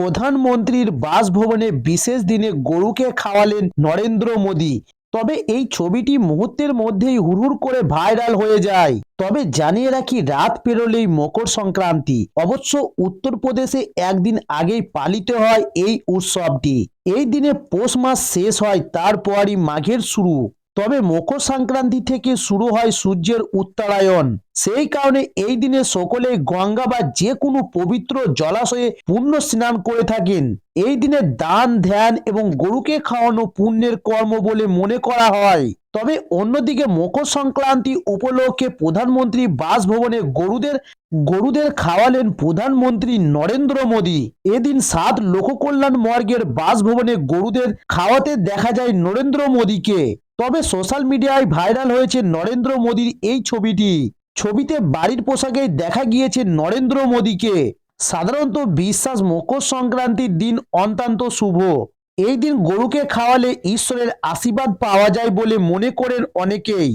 প্রধানমন্ত্রীর বাসভবনে বিশেষ দিনে গরুকে খাওয়ালেন নরেন্দ্র মোদী। তবে এই ছবিটি মুহূর্তের মধ্যেই হুড়হুড় করে ভাইরাল হয়ে যায়। তবে জানিয়ে রাখি, রাত পেরোলেই মকর সংক্রান্তি। অবশ্য উত্তরপ্রদেশে একদিন আগেই পালিত হয় এই উৎসবটি। এই দিনে পৌষ মাস শেষ হয়, তারপরই মাঘের শুরু। তবে মকর সংক্রান্তি থেকে শুরু হয় সূর্যের উত্তরায়ণ। সেই কারণে এই দিনে সকলে গঙ্গা বা যে কোনো পবিত্র জলাশয়ে পুণ্য স্নান করে থাকেন। এই দিনে দান, ধ্যান এবং গরুকে খাওয়ানো পুণ্যের কর্ম বলে মনে করা হয়। তবে অন্যদিকে মকর সংক্রান্তি উপলক্ষে প্রধানমন্ত্রী বাসভবনে গরুদের গরুদের খাওয়ালেন প্রধানমন্ত্রী নরেন্দ্র মোদী। এদিন সাত লোককল্যাণ মর্গের বাসভবনে গরুদের খাওয়াতে দেখা যায় নরেন্দ্র মোদীকে। তবে সোশ্যাল মিডিয়ায় ভাইরাল হয়েছে নরেন্দ্র মোদীর এই ছবিটি। ছবিতে বাড়ির পোশাকে দেখা গিয়েছে নরেন্দ্র মোদীকে। সাধারণত বিশ্বাস মকর সংক্রান্তির দিন অন্তান্ত শুভ। এই দিন গরুকে খাওয়ালে ঈশ্বরের আশীর্বাদ পাওয়া যায় বলে মনে করেন অনেকেই।